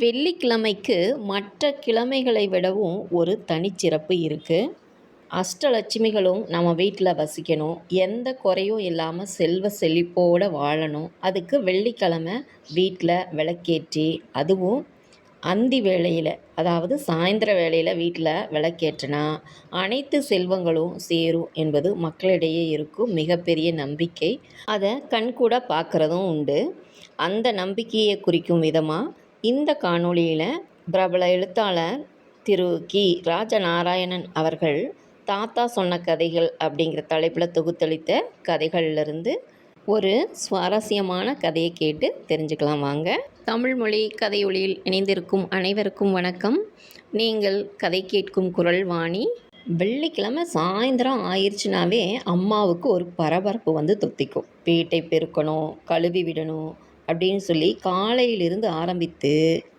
வெள்ளிக்கிழமைக்கு மற்ற கிழமைகளை விடவும் ஒரு தனிச்சிறப்பு இருக்குது அஷ்டலட்சுமிகளும் நம்ம வீட்டில் வசிக்கணும். எந்த குறையும் இல்லாமல் செல்வ செழிப்போடு வாழணும். அதுக்கு வெள்ளிக்கிழமை வீட்டில் விளக்கேற்றி அதுவும் அந்தி வேளையில் அதாவது சாயந்தர வேளையில் வீட்டில் விளக்கேற்றினா அனைத்து செல்வங்களும் சேரும் என்பது மக்களிடையே இருக்கும் மிகப்பெரிய நம்பிக்கை. அதை கண்கூட பார்க்குறதும் உண்டு. அந்த நம்பிக்கையை குறிக்கும் விதமாக இந்த காணொளியில் பிரபல எழுத்தாளர் திரு கி. ராஜநாராயணன் அவர்கள் தாத்தா சொன்ன கதைகள் அப்படிங்கிற தலைப்பில் தொகுத்தளித்த கதைகள்லேருந்து ஒரு சுவாரஸ்யமான கதையை கேட்டு தெரிஞ்சுக்கலாம் வாங்க. தமிழ்மொழி கதையொளியில் கதையொலியில் இணைந்திருக்கும் அனைவருக்கும் வணக்கம். நீங்கள் கதை கேட்கும் குரல் வாணி. வெள்ளிக்கிழமை சாயந்தரம் ஆயிடுச்சுனாவே அம்மாவுக்கு ஒரு பரபரப்பு வந்து தொத்திக்கும். வீட்டை பெருக்கணும் கழுவி விடணும் அப்படின்னு சொல்லி காலையிலிருந்து ஆரம்பித்து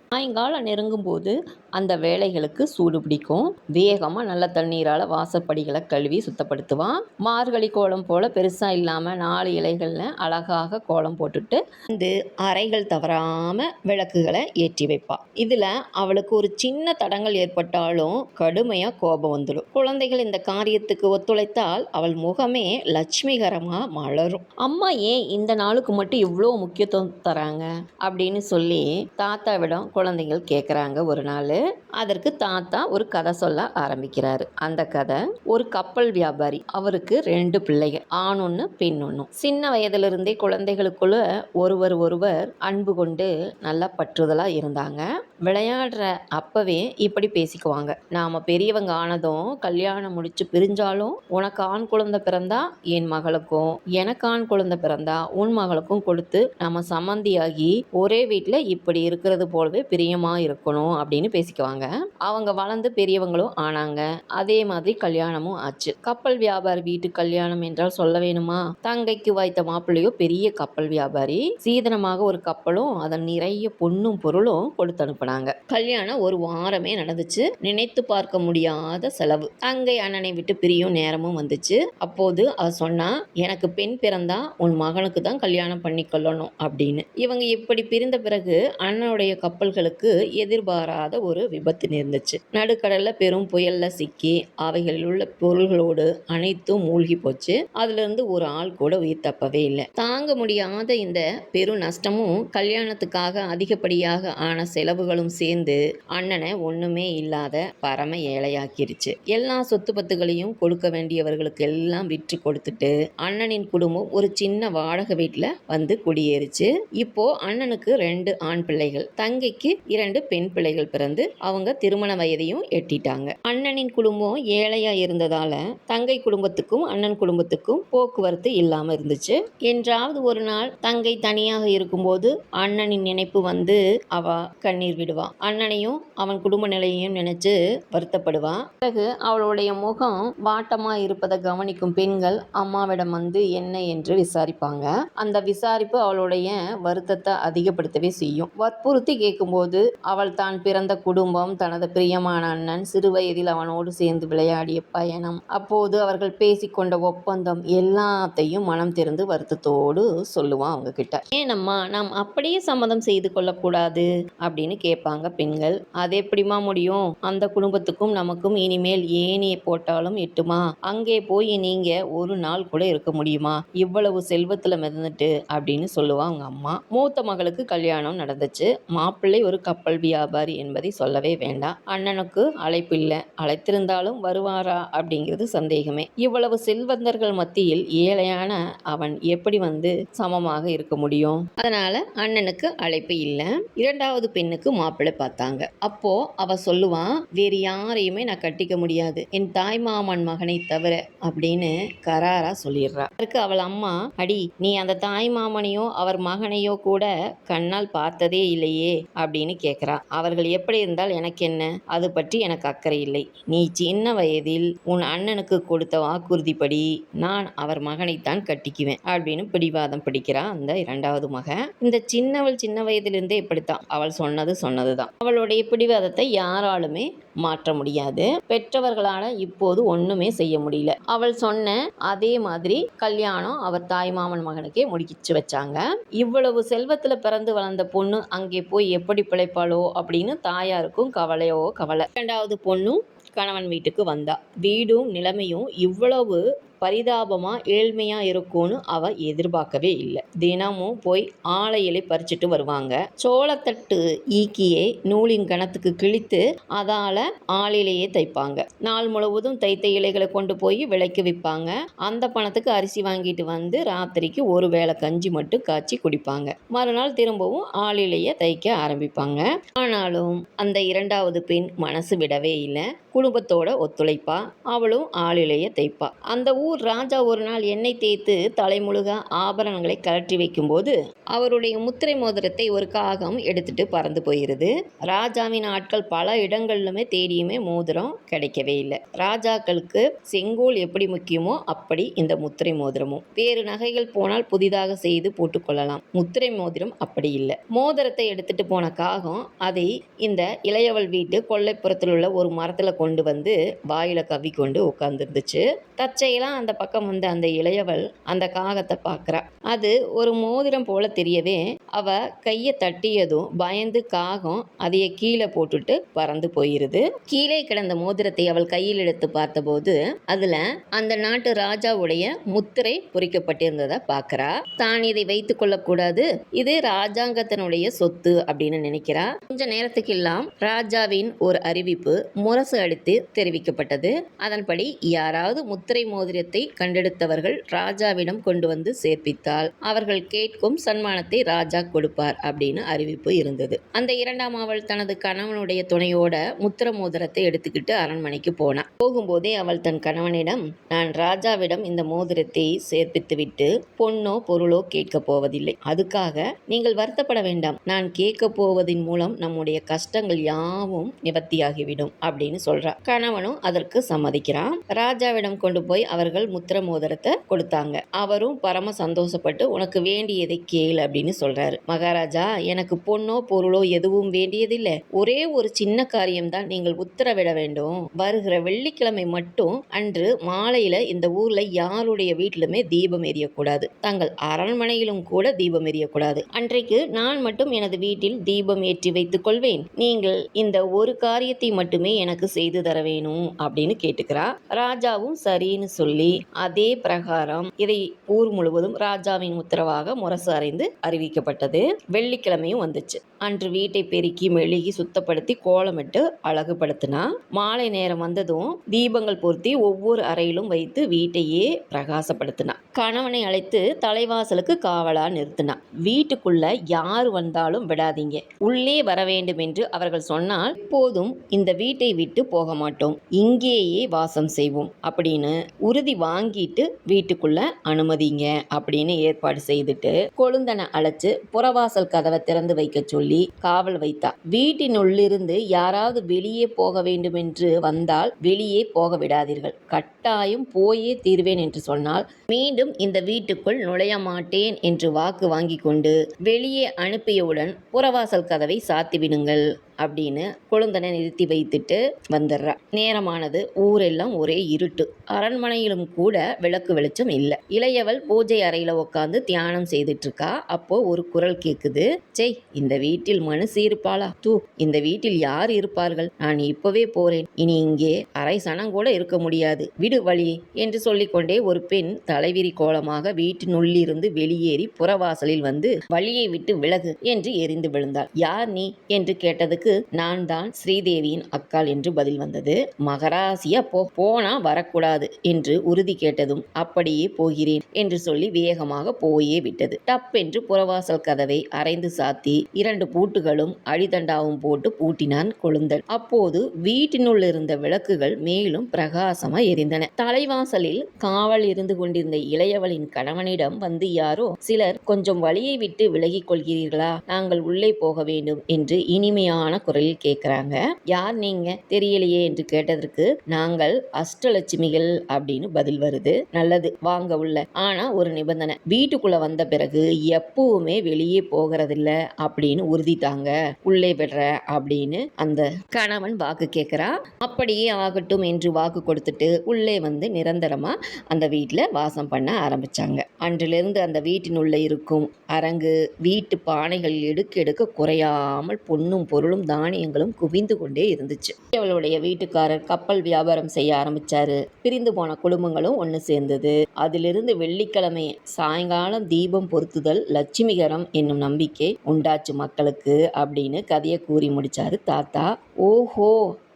சாயங்காலம் நெருங்கும்போது அந்த வேலைகளுக்கு சூடு பிடிக்கும். வேகமாக நல்ல தண்ணீரால் வாசப்படிகளை கழுவி சுத்தப்படுத்துவான். மார்கழி கோலம் போல் பெருசாக இல்லாமல் நாலு இலைகளில் அழகாக கோலம் போட்டுட்டு வந்து அறைகள் தவறாமல் விளக்குகளை ஏற்றி வைப்பாள் இதில் அவளுக்கு ஒரு சின்ன தடங்கள் ஏற்பட்டாலும் கடுமையாக கோபம் வந்துடும். குழந்தைகள் இந்த காரியத்துக்கு ஒத்துழைத்தால் அவள் முகமே லட்சுமிகரமாக மலரும். அம்மா ஏன் இந்த நாளுக்கு மட்டும் இவ்வளோ முக்கியத்துவம் தராங்க? அப்படின்னு சொல்லி தாத்தாவிடம் குழந்தைகள் கேட்குறாங்க ஒரு நாள். அதற்கு தாத்தா ஒரு கதை சொல்ல ஆரம்பிக்கிறாரு. அந்த கதை ஒரு கப்பல் வியாபாரி அவருக்கு ரெண்டு பிள்ளைகள் ஆண் ஒன்று பெண் ஒன்று சின்ன வயதிலிருந்தே குழந்தைகளுக்குள்ள ஒருவர் ஒருவர் அன்பு கொண்டு நல்லா பற்றுதலாக இருந்தாங்க. விளையாடுற அப்பவே இப்படி பேசிக்குவாங்க. நாம பெரியவங்க ஆனதும் கல்யாணம் முடிச்சு பிரிஞ்சாலும் உனக்கு ஆண் குழந்தை பிறந்தா என் மகளுக்கும் எனக்கு ஆண் குழந்தை பிறந்தா உன் மகளுக்கும் கொடுத்து நம்ம சம்மந்தியாகி ஒரே வீட்டில் இப்படி இருக்கிறது போலவே பிரியமா இருக்கணும் அப்படின்னு பேசிக்குவாங்க. அவங்க வளர்ந்து பெரியவங்களும் ஆனாங்க. அதே மாதிரி கல்யாணமும் ஆச்சு. கப்பல் வியாபாரி வீட்டு கல்யாணம் என்றால் சொல்ல வேணுமா? தங்கைக்கு வாய்த்த மாப்பிள்ளையோ பெரிய கப்பல் வியாபாரி சீதனமாக ஒரு கப்பலும் அதன் நிறைய பொண்ணும் பொருளும் கொடுத்து அனுப்புனாங்க. கல்யாணம் ஒரு வாரமே நடந்துச்சு. நினைத்து பார்க்க முடியாத செலவு. தங்கை அண்ணனை விட்டு பிரியும் நேரமும் வந்துச்சு. அப்போது அவ சொன்னா எனக்கு பெண் பிறந்தா உன் மகனுக்கு தான் கல்யாணம் பண்ணி கொள்ளணும் அப்படின்னு. இவங்க இப்படி பிரிந்த பிறகு அண்ணனுடைய கப்பல்களுக்கு எதிர்பாராத ஒரு விபத்து நேர்ந்துச்சு. நடுக்கடல்ல பெரும் புயல்ல சிக்கி அவைகளில் உள்ள பொருள்களோடு அனைத்தும் மூழ்கி போச்சு. அதுல இருந்து ஒரு ஆள் கூட உயிர் தப்பவே இல்லை. தாங்க முடியாத இந்த பெரு நஷ்டமும் கல்யாணத்துக்காக அதிகப்படியாக ஆன செலவுகளும் சேர்ந்து அண்ணனை ஒண்ணுமே இல்லாத பரம ஏழையாக்கிருச்சு. எல்லா சொத்து பத்துகளையும் கொடுக்க வேண்டியவர்களுக்கு எல்லாம் விற்று கொடுத்துட்டு அண்ணனின் குடும்பம் ஒரு சின்ன வாடகை வீட்டில் வந்து குடியேறிச்சு. இப்போ அண்ணனுக்கு ரெண்டு ஆண் பிள்ளைகள் தங்கைக்கு இரண்டு பெண் பிள்ளைகள் பிறந்து அவங்க திருமண வயதையும் எட்டிட்டாங்க. அண்ணனின் குடும்பம் ஏழையா இருந்ததால தங்கை குடும்பத்துக்கும் அண்ணன் குடும்பத்துக்கும் போக்குவரத்து இல்லாம இருந்துச்சு. என்றாவது ஒரு நாள் தங்கை தனியாக இருக்கும்போது அண்ணனின் நினைப்பு வந்து அவ கண்ணீர் விடுவா. அண்ணனையும் அவன் குடும்ப நிலையையும் நினைச்சு வருத்தப்படுவா. பிறகு அவளுடைய முகம் வாட்டமா இருப்பதை கவனிக்கும் பெண்கள் அம்மாவிடம் வந்து என்ன என்று விசாரிப்பாங்க. அந்த விசாரிப்பு அவளுடைய வருத்தத்தை அதிகப்படுத்தவே செய்யும். வற்புறுத்தி கேட்கும்போது அவள் தான் பிறந்த குடும்பம் தனது பிரியமான அண்ணன் சிறுவயதில் அவனோடு சேர்ந்து விளையாடிய பயணம். அப்போது அவர்கள் பேசிக்கொண்ட ஒப்பந்தம் எல்லாத்தையும் மனம் திறந்து வருத்தத்தோடு சொல்லுவான் அவங்க கிட்ட ஏனம்மா நாம் அப்படியே சம்மதம் செய்து கொள்ளக்கூடாது அப்படின்னு கேட்பாங்க பெண்கள். அது எப்படிமா முடியும்? அந்த குடும்பத்துக்கும் நமக்கும் இனிமேல் ஏனியை போட்டாலும் எட்டுமா? அங்கே போய் நீங்க ஒரு நாள் கூட இருக்க முடியுமா? இவ்வளவு செல்வத்துல மிதந்துட்டு அப்படின்னு சொல்லுவான் அவங்க அம்மா. மூத்த மகளுக்கு கல்யாணம் நடந்துச்சு. மாப்பிள்ளை ஒரு கப்பல் வியாபாரி என்பதை சொல்லவே வேண்டாம். அண்ணனுக்கு அழைப்பு இல்லை. அழைத்திருந்தாலும் வருவாரா அப்படிங்கிறது சந்தேகமே. இவ்வளவு செல்வந்தர்கள் மத்தியில் ஏழையான அவன் எப்படி வந்து சமமாக இருக்க முடியும்? அதனால அண்ணனுக்கு அழைப்பு இல்லை. இரண்டாவது பெண்ணுக்கு மாப்பிள்ளை பார்த்தாங்க. அப்போ அவ சொல்லுவான் வேறு யாரையுமே நான் கட்டிக்க முடியாது. என் தாய் மாமன் மகனை தவிர அப்படின்னு கராரா சொல்லிடுறா. அதுக்கு அவள் அம்மா அடி நீ அந்த தாய் மாமனையோ அவர் மகனையோ கூட கண்ணால் பார்த்ததே இல்லையே அப்படின்னு கேட்குறா அவர்கள் எப்படி என்றால் எனக்கு என்ன அது பற்றி எனக்கு அக்கறை இல்லை. நீ சின்ன வயதில் உன் அண்ணனுக்கு கொடுத்த வாக்குறுதிப்படி நான் அவர் மகனைத்தான் கட்டிக்குவேன் அப்படின்னு பிடிவாதம் பிடிக்கிறா அந்த இரண்டாவது மகன் இந்த சின்னவள் சின்ன வயதிலிருந்தே இப்படித்தான். அவள் சொன்னது சொன்னதுதான். அவளுடைய பிடிவாதத்தை யாராலுமே மாற்ற முடியாது. பெற்றவர்களால இப்போது ஒண்ணுமே செய்ய முடியல. அவள் சொன்ன அதே மாதிரி கல்யாணம் அவர் தாய் மாமன் மகனுக்கே முடிச்சு வச்சாங்க. இவ்வளவு செல்வத்துல பிறந்து வளர்ந்த பொண்ணு அங்கே போய் எப்படி பிழைப்பாளோ அப்படின்னு தாயாருக்கும் கவலையோ கவலை. இரண்டாவது பொண்ணும் கணவன் வீட்டுக்கு வந்தா. வீடும் நிலைமையும் இவ்வளவு பரிதாபமாக ஏழ்மையாக இருக்கும்னு அவ எதிர்பார்க்கவே இல்லை. தினமும் போய் ஆலை இலை பறிச்சுட்டு வருவாங்க. சோளத்தட்டு ஈக்கியை நூலின் கணத்துக்கு கிழித்து அதால ஆளிலேயே தைப்பாங்க. நாள் முழுவதும் தைத்த இலைகளை கொண்டு போய் விலைக்கு விற்பாங்க. அந்த பணத்துக்கு அரிசி வாங்கிட்டு வந்து ராத்திரிக்கு ஒரு வேளை கஞ்சி மட்டும் காய்ச்சி குடிப்பாங்க. மறுநாள் திரும்பவும் ஆளிலேயே தைக்க ஆரம்பிப்பாங்க. ஆனாலும் அந்த இரண்டாவது பெண் மனசு விடவே இல்லை. குடும்பத்தோட ஒத்துழைப்பா. அவளும் ஆளிலேயே தைப்பா. அந்த ஊர் ராஜா ஒரு நாள் எண்ணெய் தேய்த்து தலைமுழுக ஆபரணங்களை கழற்றி வைக்கும்போது அவருடைய முத்திரை மோதிரத்தை ஒரு காகம் எடுத்துட்டு பறந்து போயிருது. ராஜாவின் ஆட்கள் பல இடங்கள்லுமே தேடியுமே மோதிரம் கிடைக்கவே இல்லை. ராஜாக்களுக்கு செங்கோல் எப்படி முக்கியமோ அப்படி இந்த முத்திரை மோதிரமும். வேறு நகைகள் போனால் புதிதாக செய்து போட்டுக்கொள்ளலாம் முத்திரை மோதிரம் அப்படி இல்லை. மோதிரத்தை எடுத்துட்டு போன காகம் அதை இந்த இளையவள் வீட்டு கொல்லைப்புறத்தில் உள்ள ஒரு மரத்தில் கொண்டு வந்து வாயில கவி கொண்டு உட்கார்ந்துருந்துச்சு. தற்செயலா அந்த பக்கம் வந்த அந்த இளையவள் அந்த காகத்தை பார்க்குறா. அது ஒரு மோதிரம் போல தெரியவே அவ கையை தட்டியதும் பயந்து காகம் அதைய கீழே போட்டுட்டு பறந்து போயிருது. கீழே கிடந்த மோதிரத்தை அவள் கையில் எடுத்து பார்த்தபோது அதுல அந்த நாட்டு ராஜாவுடைய முத்திரை பொறிக்கப்பட்டிருந்ததை பார்க்கறா. தான் இதை வைத்துக் கொள்ளக்கூடாது இது ராஜாங்கத்தினுடைய சொத்து அப்படின்னு நினைக்கிறா. கொஞ்ச நேரத்துக்கெல்லாம் ராஜாவின் ஒரு அறிவிப்பு முரசு அடித்து தெரிவிக்கப்பட்டது. அதன்படி யாராவது முத்திரை மோதிரத்தை கண்டெடுத்தவர்கள் ராஜாவிடம் கொண்டு வந்து சேர்ப்பித்தால் அவர்கள் கேட்கும் சன்மானத்தை ராஜா கொடுப்பார் அப்படின்னு அறிவிப்பு இருந்தது. அந்த இரண்டாம் அவள் தனது கணவனுடைய துணையோட முத்திர மோதிரத்தை எடுத்துக்கிட்டு அரண்மனைக்கு போனா போகும்போதே அவள் தன் கணவனிடம் நான் ராஜாவிடம் இந்த மோதிரத்தை சேர்ப்பித்துவிட்டு பொன்னோ பொருளோ கேட்க போவதில்லை. அதுக்காக நீங்கள் வருத்தப்பட வேண்டாம். நான் கேட்க போவதின் மூலம் நம்முடைய கஷ்டங்கள் யாவும் நிவர்த்தியாகிவிடும் அப்படின்னு சொல்றா கணவனும் அதற்கு சம்மதிக்கிறான். ராஜாவிடம் கொண்டு போய் அவர்கள் முத்திர மோதிரத்தை கொடுத்தாங்க. அவரும் பரம சந்தோஷப்பட்டு உனக்கு வேண்டியதை கேள் அப்படின்னு சொல்றாரு. மகாராஜா எனக்கு பொண்ணோ பொருளோ எதுவும் வேண்டியதில்லை. ஒரே ஒரு சின்ன காரியம்தான் நீங்கள் உத்தரவிட வேண்டும். வருகிற வெள்ளிக்கிழமை மட்டும் அன்று மாலையில இந்த ஊர்ல யாருடைய வீட்டிலுமே தீபம் எரியக்கூடாது. தங்கள் அரண்மனையிலும் கூட தீபம் எரியக்கூடாது. அன்றைக்கு நான் மட்டும் எனது வீட்டில் தீபம் ஏற்றி வைத்துக் கொள்வேன். நீங்கள் இந்த ஒரு காரியத்தை மட்டுமே எனக்கு செய்து தர வேணும் அப்படின்னு கேட்டுக்கிறா. ராஜாவும் சரின்னு சொல்லி அதே பிரகாரம் இதை ஊர் முழுவதும் ராஜாவின் உத்தரவாக முரசு அறைந்து அறிவிக்கப்பட்டது. வெள்ளிக்கிழமையும் வந்துச்சு. அன்று வீட்டை பெருக்கி மெழுகி சுத்தப்படுத்தி கோலமிட்டு அழகுபடுத்தினா மாலை நேரம் வந்ததும் தீபங்கள் பொருத்தி ஒவ்வொரு அறையிலும் வைத்து வீட்டையே பிரகாசப்படுத்தினா. கணவனை அழைத்து தலைவாசலுக்கு காவலா நிறுத்தினா. வீட்டுக்குள்ள யார் வந்தாலும் விடாதீங்க. உள்ளே வர வேண்டும் என்று அவர்கள் சொன்னால் போதும் இந்த வீட்டை விட்டு போக மாட்டோம். இங்கேயே வாசம் செய்வோம் அப்படின்னு உறுதி வாங்கிட்டு வீட்டுக்குள்ள அனுமதிங்க அப்படின்னு ஏற்பாடு செய்துட்டு கொழுந்தனை அழைச்சு புறவாசல் கதவை திறந்து வைக்க சொல்லி காவல் வைத்தா. வீட்டினுள்ளிருந்து யாராவது வெளியே போக வேண்டும் என்று வந்தால் வெளியே போக விடாதீர்கள். கட்டாயம் போயே தீர்வேன் என்று சொன்னால் மீண்டும் இந்த வீட்டுக்குள் நுழைய மாட்டேன் என்று வாக்கு வாங்கி கொண்டு வெளியே அனுப்பியவுடன் புறவாசல் கதவை சாத்திவிடுங்கள். அப்படின்னு கொழுந்தனை நிறுத்தி வைத்துட்டு வந்துடுறா. நேரமானது ஊரெல்லாம் ஒரே இருட்டு. அரண்மனையிலும் கூட விளக்கு வெளிச்சம் இல்லை. இளையவள் பூஜை அறையில உட்காந்து தியானம் செய்துட்டு இருக்கா அப்போ ஒரு குரல் கேக்குது. செய் இந்த வீட்டில் மனுஷி இருப்பாளா தூ இந்த வீட்டில் யார் இருப்பார்கள்? நான் இப்பவே போறேன். இனி இங்கே அரை சனம் கூட இருக்க முடியாது. விடு வழி என்று சொல்லிக்கொண்டே ஒரு பெண் தலைவிரி கோலமாக வீட்டினுள்ளிருந்து வெளியேறி புறவாசலில் வந்து வழியை விட்டு விலகு என்று எரிந்து விழுந்தாள். யார் நீ? என்று கேட்டதுக்கு நான் தான் ஸ்ரீதேவியின் அக்காள் என்று பதில் வந்தது. மகராசியா போ போனா வரக்கூடாது என்று உறுதி கேட்டதும் அப்படியே போகிறேன் என்று சொல்லி வேகமாக போயே விட்டது. டப் என்று புறவாசல் கதவை அரைந்து சாத்தி இரண்டு பூட்டுகளும் அடிதண்டாவும் போட்டு பூட்டினான் கொழுந்தன். அப்போது வீட்டினுள் இருந்த விளக்குகள் மேலும் பிரகாசமா எரிந்தன. தலைவாசலில் காவல் இருந்து கொண்டிருந்த இளையவளின் கணவனிடம் வந்து யாரோ சிலர் கொஞ்சம் வழியை விட்டு விலகிக் கொள்கிறீர்களா? நாங்கள் உள்ளே போக வேண்டும் என்று இனிமையான குரலில் கேட்குறாங்க யார் நீங்க? தெரியலையே என்று கேட்டதற்கு நாங்கள் அஷ்டலட்சுமிகள் அப்படின்னு பதில் வருது. நல்லது வாங்க உள்ள. ஆனா ஒரு நிபந்தனை. வீட்டுக்குள்ள வந்த பிறகு எப்பவுமே வெளியே போகிறதில்ல அப்படின்னு உறுதி தாங்க உள்ளே விடுற அப்படின்னு அந்த கணவன் வாக்கு கேட்குறான் அப்படியே ஆகட்டும் என்று வாக்கு கொடுத்துட்டு உள்ளே வந்து நிரந்தரமா அந்த வீட்டில் வாசம் பண்ண ஆரம்பிச்சாங்க. அன்றிலிருந்து அந்த வீட்டினுள்ளே இருக்கும் அரங்கு வீட்டு பானைகள் எடுக்க எடுக்க குறையாமல் பொண்ணும் பொருளும் தானியங்களும் குவிந்து கொண்டே இருந்துச்சு. அவளுடைய வீட்டுக்காரர் கப்பல் வியாபாரம் செய்ய ஆரம்பிச்சாரு. பிரிந்து போன குடும்பங்களும் ஒன்று சேர்ந்தது. அதிலிருந்து வெள்ளிக்கிழமை சாயங்காலம் தீபம் பொருத்துதல் லட்சுமிகரம் என்னும் நம்பிக்கை உண்டாச்சு மக்களுக்கு அப்படின்னு கதையை கூறி முடிச்சாரு தாத்தா. ஓஹோ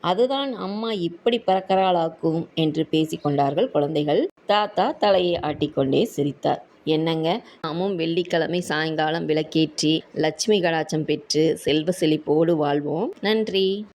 அதுதான் அம்மா இப்படி பறக்கிறாளாக்கும் என்று பேசிக்கொண்டார்கள் குழந்தைகள். தாத்தா தலையை ஆட்டிக்கொண்டே சிரித்தார். என்னங்க? நாமும் வெள்ளிக்கிழமை சாயங்காலம் விளக்கேற்றி லட்சுமி கடாச்சம் பெற்று செல்வ செழிப்போடு வாழ்வோம். நன்றி.